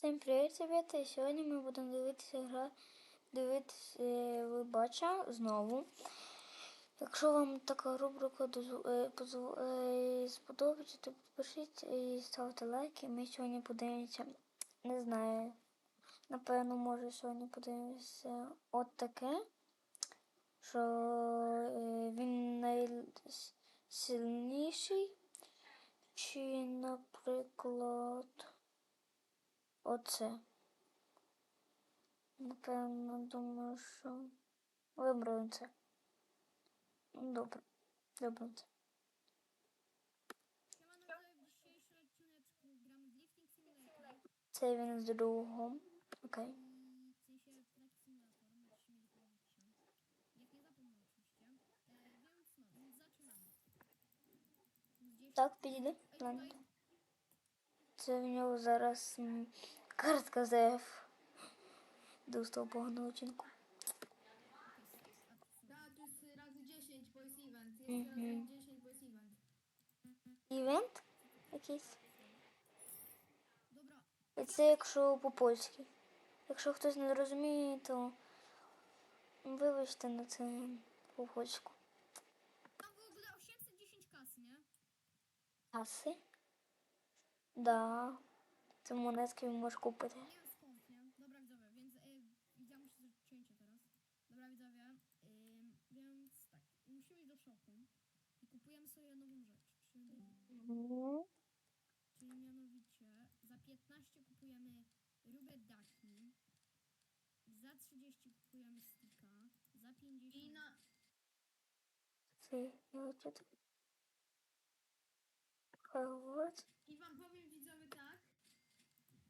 Всім привіт, ребята! І сьогодні ми будемо дивитися гра, дивитися е, вибача знову. Якщо вам така рубрика е, е, сподобається, то підпишіться і ставте лайки. Ми сьогодні подивимося, не знаю, напевно, може сьогодні подивимося от таке, що він найсильніший, чи, наприклад оце. Напевно, думаю, що вибрую це. Ну, добре, вибрую це. Це він з другом. Окей. Так, підійди. Ладно. Це в нього зараз картка ЗФ. Dostał pochodną odcinku. Mhm. Івент? Якийсь? Це якщо по-польськи. Якщо хтось не розуміє, то вибачте на це по-польську. Там в 810 каси, не? Каси? Да. Te monetki możesz kupić. Nie? Dobra widzowie, więc y, ja muszę zrobić cięcie teraz. Dobra widzowie, y, więc tak, musimy iść do shopu i kupujemy sobie nową rzecz, czyli, mhm. czyli mianowicie za 15 kupujemy rubę Dachni, za 30 kupujemy stika, za 50... I na... Ty, no, czy to... Хават. I wam powiem widzowie tak,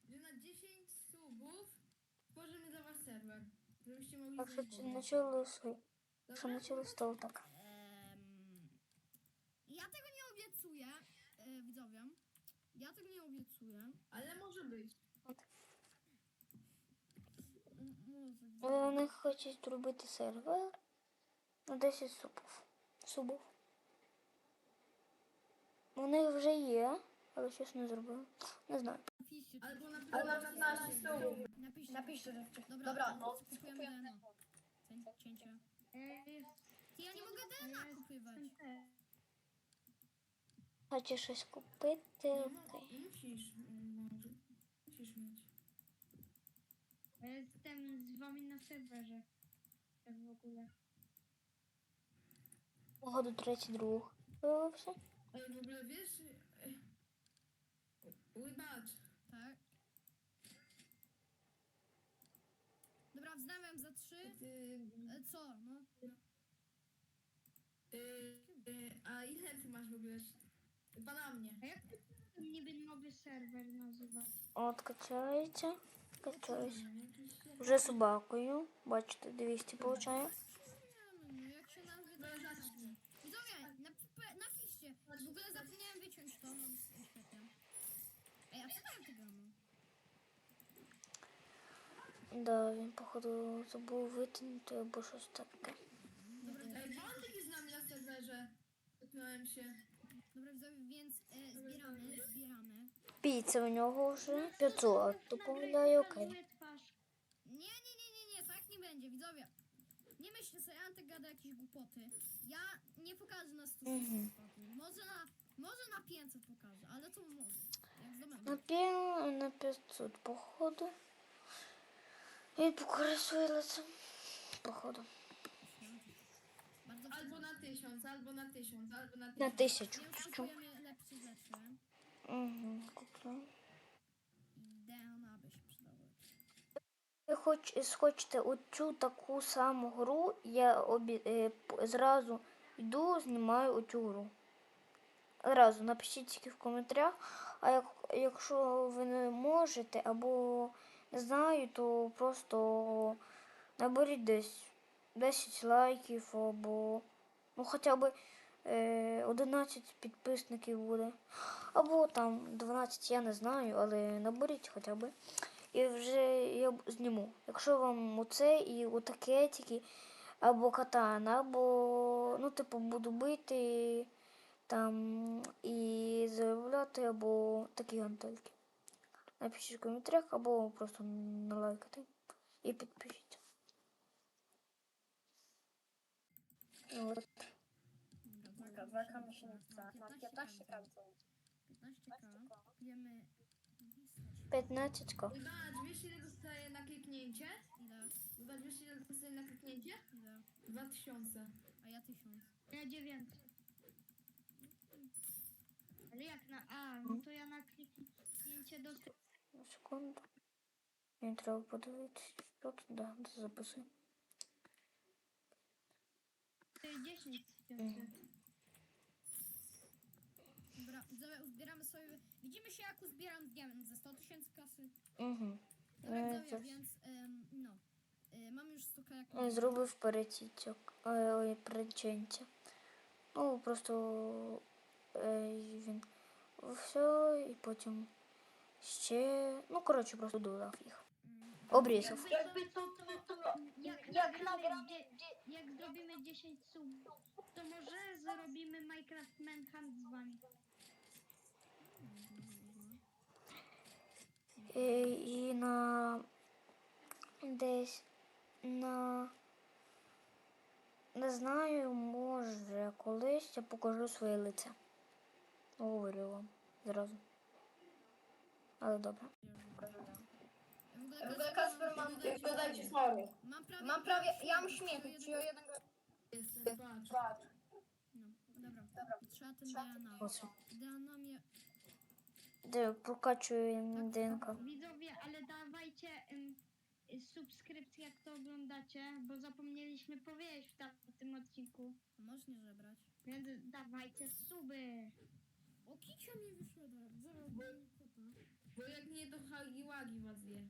że na 10 subów tworzymy za was serwer. Żebyście mogli Так що znaleźć це Boga. почалося. Що так. Em, ja tego nie obiecuję, e, widzowie. Ja tego nie obiecuję. Ale może być. M- może, widzowie. Вони хочуть зробити сервер на 10 субів. Субів. Вони вже є, але щось не зробили. Не знаю. Або на наші сьогодні. Хочу щось купити. Окей. Jestem з вами на серверze. Так в ogóle. Погоду 32. Вивився. Ale w ogóle wiesz... e, Wybacz. Tak. Dobra, wznawiam za 3. Ty, E, co? No. y, y, a ile ty masz w ogóle? Chyba na mnie. A jak to niby nowy serwer nazywa? От качається. Качаюсь. Jakiś- Вже собакою. Бачите, 200 получає. Да, він, походу, забув витягнути або щось таке. Ej, Waldek jest na mnie na serwerze. Dotknąłem się. Dobra, widzowie, więc e, zbieramy, zbieramy. Піца у нього вже 500, то повідає окей. Moje twarz. Nie, nie, nie, nie, nie, tak nie będzie, widzowie. Nie myślcie sobie, Antek gada jakieś głupoty. Ja nie pokażę na 100 Mhm. mhm. Może na, może na 500 pokażę, ale to może. На, пі... на 500, походу. Він покаже. Походу. Albo na tysiąc, albo na tysiąc, albo na На tysiąc. Więc Чу. kupujemy lepsze rzeczy. Угу, куплю. I DNA by się przydało. Хоч схочете оцю таку саму гру, я обі... е, зразу йду, знімаю оцю гру. Зразу напишіть тільки в коментарях. А як, якщо ви не можете або не знаю, то просто наберіть десь 10 лайків або ну хоча б е, 11 підписників буде. Або там 12, я не знаю, але наберіть хоча б. І вже я зніму. Якщо вам оце і отаке тільки, або катана, або ну, типу, буду бити там і заробляти, або такі гантельки. напишіть в коментарях або просто налайкати і підпишіться. От. Dobra, Dobra, zamykamy się na, na 15 15 krawców. 15k. Kupujemy... 15 ko. Zobacz, wiesz ile dostaje na kliknięcie? Ile? Zobacz, wiesz ile dostaje na kliknięcie? Ile? 2000. A ja 1000. Ja dziewiąty. Ale jak na... A, no to ja na kliknięcie do... Секунду. Мені треба подивитися, що тут да, записую. 10 tysięcy. Dobra, widzowie, uzbieramy sobie... Widzimy się jak uzbieram, nie wiem, ze 100 tysięcy kasy. Угу. Dobra, Е, widzowie, це więc em, no. E, mam już 100 jak... Е, Зробив перетічок, е, ой, перечинця. Ну, просто е, Е, він все і потім ще. Ну, коротше, просто додав їх. Обрізав. Якби тут як нам як зробимо 10 сум, то може зробимо Minecraft Manhunt з вами. І, і на десь на не знаю, може колись я покажу своє лице. O, uryłam. Zrazu. Ale dobra. W ogóle Kasper mam dodać sorry. Mam prawie... Mam prawie... Ja mam śmiech, czyli o jeden Jestem, patrz. No, dobra. dobra. Trzeba ten Diana. Po co? Diana mnie... Ty, pukaciu tak, tak. jedynka. Widzowie, ale dawajcie um, subskrypcję, jak to oglądacie, bo zapomnieliśmy powiedzieć w, tym odcinku. Możesz nie żebrać. Więc dawajcie suby. O, kicia mi wyszedł. Zaraz będzie kota. Bo jak nie, to Hagi Wagi was je.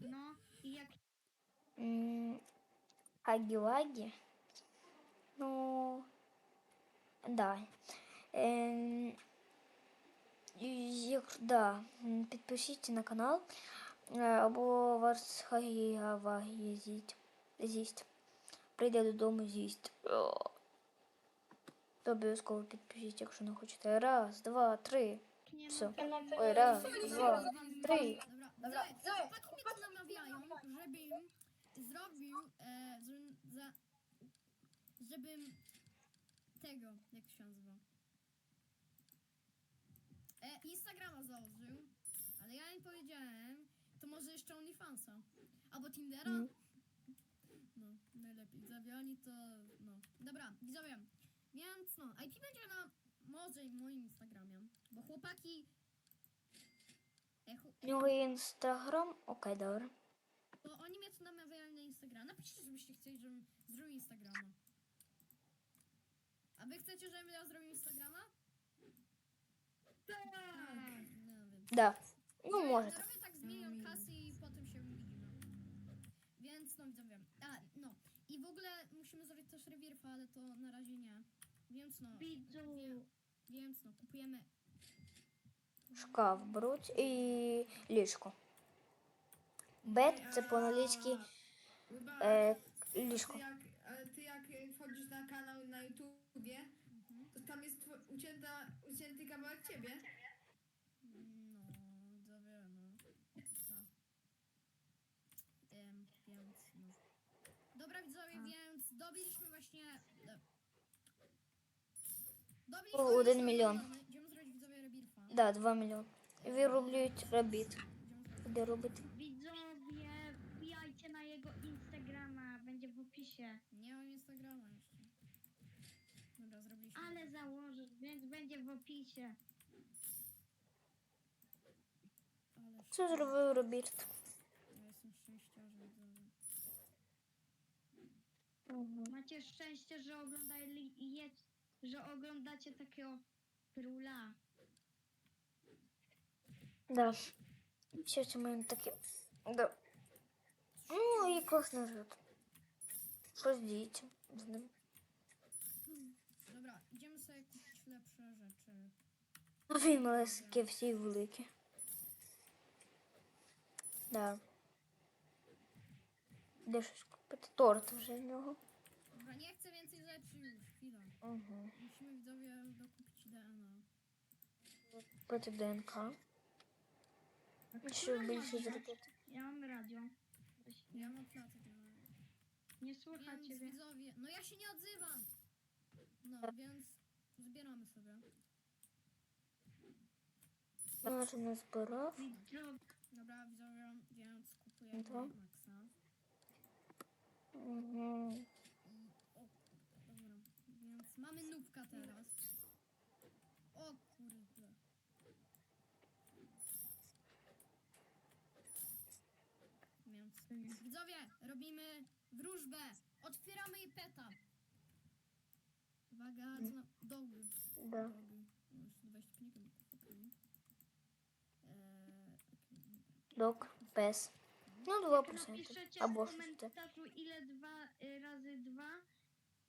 No i jak М, Хаги-лаги. Ну, да. Ем, і як, да, м, підпишіться на канал, е, або вас хагі-вагі з'їсть. з'їсть. Прийде додому з'їсть. О. То обов'язково підпишіть, якщо не хочете. Раз, два, три. nie Все. ma Ой, раз, два, три. Dobra, Dobra, widzowie, widzowie, chłopaki mnie tu namawiają, żebym zrobił, e, żebym za, żebym tego, jak się nazywa, e, Instagrama założył, ale ja im powiedziałem, to może jeszcze OnlyFansa, albo Tindera, Mm. no, najlepiej, widzowie, oni to, IP będzie na może moim Instagramie, bo chłopaki... E, chłop... Nowy Instagram? Okej, dobra. Bo oni mnie co namawiają na Instagram. Napiszcie, żebyście chcieli, żebym zrobił Instagrama. A wy chcecie, żebym ja zrobił Instagrama? Tak! No. Da. No może tak. Zrobię tak, tak z kasy i potem się widzimy. Więc no wiem. A, no. I w ogóle musimy zrobić też rewirfa, ale to na razie nie. Więc no. widzu. Więc no, kupujemy. Шкаф беруть і ліжко. Бед це по-англійськи Chyba, е, ty ліжко. jak, ale ty jak e, wchodzisz na kanał na YouTubie, Mhm. to tam jest two- ucięta, ucięty kawałek ciebie. No, widzowie, no. Tak. Em, więc no. Dobra widzowie, więc dobiliśmy właśnie... O, один мільйон. zrobić widzowie rebirfa. Да, 2 мільйони. І вироблюють робіт. Де робити? Widzowie, wbijajcie na jego Instagrama, będzie w opisie. Nie mam Instagrama jeszcze. Dobra, zrobiliśmy. Ale założę, więc będzie w opisie. Ale Це зробив робіт. Ja jestem szczęściarzem. Угу. Macie szczęście, że oglądali, je, że oglądacie takiego króla. Да. Це маємо таке. Да. Ну, з дітям з ним? Dobra, idziemy sobie kupić lepsze rzeczy. А він малесенькі всі великі. Да. Де щось купити? Торт вже в нього. Dobra, nie chcę więcej rzeczy już, Mhm. Musimy widzowie dokupić DNA. Płyty DNK. Musi być się. Ja mam radio. Ja mam platy działają. Nie słychać Więc ciebie. widzowie... No ja się nie odzywam! No, więc zbieramy sobie. Zobaczmy na zborów. Dobra, widzowie, więc kupujemy. To? Maxa. Mhm. pułapka teraz. O kurde. Miałem Widzowie, robimy wróżbę. Otwieramy i peta. Uwaga, co na... Dołby. Dołby. No, już 20 pnikiem. Eee, Dok, bez. No 2%. Napiszecie w albo komentarzu ile dwa y, razy dwa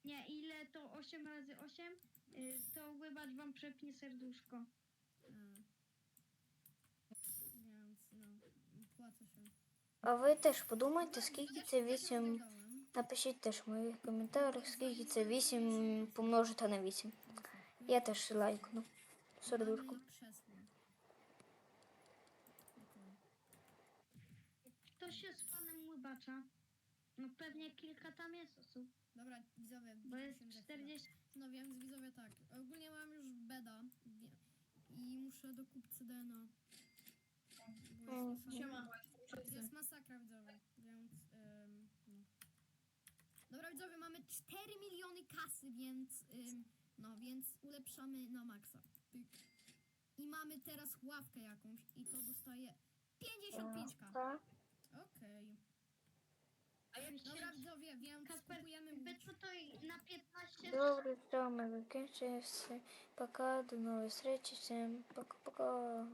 nie, ile to 8 razy 8, y, to wybacz wam przepnie serduszko. Eee. Więc no, płacę się. А ви теж подумайте, скільки Ja це się- ja się 8. zgadałem. Напишіть теж в моїх коментарях, скільки це 8 помножити на 8. Я теж лайкну. Сердушку. Mamy krzesło. Okej. Ktoś jest fanem łybacza? No pewnie kilka tam jest osób, Dobra, widzowie. bo widzimy jest się za chwilę. 40. No więc widzowie tak. Ogólnie mam już beda i muszę do kupcy DNA. Bo jest, masakra. Jest masakra widzowie, więc ym, no. Dobra widzowie, mamy 4 miliony kasy, więc ym, no, więc ulepszamy na maksa. I mamy teraz ławkę jakąś i to dostaje 55k. Okej. A jak Dobra widzowie, więc Kasper, kupujemy Wy łódź. tutaj na 15 Добре, все, ми закінчуємо. Пока, до нової зустрічі. Всім пока-пока.